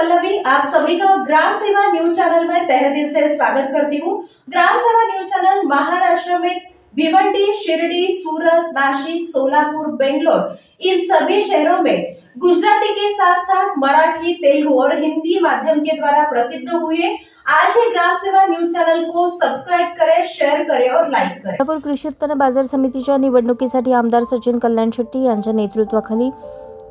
पल्लवी आप सभी का ग्राम सेवा न्यूज चैनल में तहे दिल से स्वागत करती हूँ। ग्राम सेवा न्यूज चैनल महाराष्ट्र में भिवंडी शिरडी सूरत नासिक सोलापुर बेंगलोर इन सभी शहरों में गुजराती के साथ साथ मराठी तेलुगु और हिंदी माध्यम के द्वारा प्रसिद्ध हुए आज ही ग्राम सेवा न्यूज चैनल को सब्सक्राइब करें शेयर करें और लाइक करें। कोल्हापूर कृषी उत्पन्न बाजार समितीच्या निवडणुकीसाठी आमदार सचिन कल्याण शेट्टी यांच्या नेतृत्वाखाली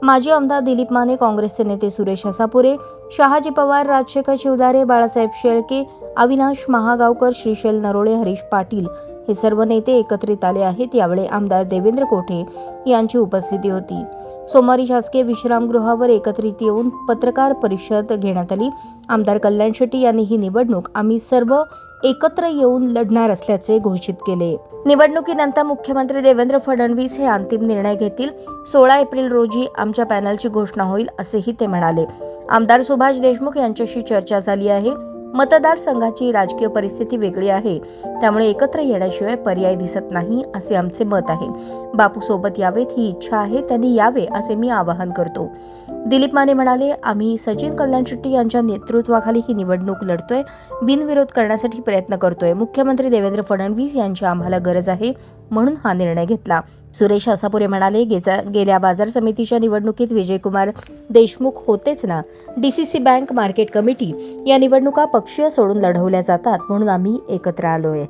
माजी आमदार दिलीप माने काँग्रेसचे नेते सुरेश हसापुरे शहाजी पवार राजशेखर शिवदारे बाळासाहेब शेळके अविनाश महागावकर श्रीशैल नरोळे हरीश पाटील हे सर्व नेते एकत्रित आले आहेत. यावेळी आमदार देवेंद्र कोठे यांची उपस्थिती होती. सोमवारी शासकीय विश्रामगृहावर एकत्रित येऊन पत्रकार परिषद घेण्यात आली. आमदार कल्याण शेट्टी यांनी ही निवडणूक आम्ही सर्व एकत्र येऊन लढणार असल्याचे घोषित केले. निवडणुकीनंतर मुख्यमंत्री देवेंद्र फडणवीस हे अंतिम निर्णय घेतील. सोळा एप्रिल रोजी आमच्या पॅनलची घोषणा होईल असेही ते म्हणाले. आमदार सुभाष देशमुख यांच्याशी चर्चा झाली आहे. मतदारसंघाची राजकीय परिस्थिती वेगळी आहे. त्यामुळे एकत्र येण्याशिवाय पर्याय दिसत नाही असे आमचे मत आहे. बापू सोबत यावेत ही इच्छा आहे त्यांनी यावे असे मी आवाहन करतो. दिलीप माने म्हणाले आम्ही सचिन कल्याण शेट्टी यांच्या नेतृत्वाखाली ही निवडणूक लढतोय. बिनविरोध करण्यासाठी प्रयत्न करतोय. मुख्यमंत्री देवेंद्र फडणवीस यांची आम्हाला गरज आहे. म्हणून हा निर्णय घेतला. सुरेश असापुरे म्हणाले "गेजा- गेल्या बाजार समितीच्या निवडणुकीत विजयकुमार देशमुख होतेच ना? डीसीसी बँक मार्केट कमिटी या निवडणुका पक्षीय सोडून लढवल्या जातात म्हणून आम्ही एकत्र आलोय.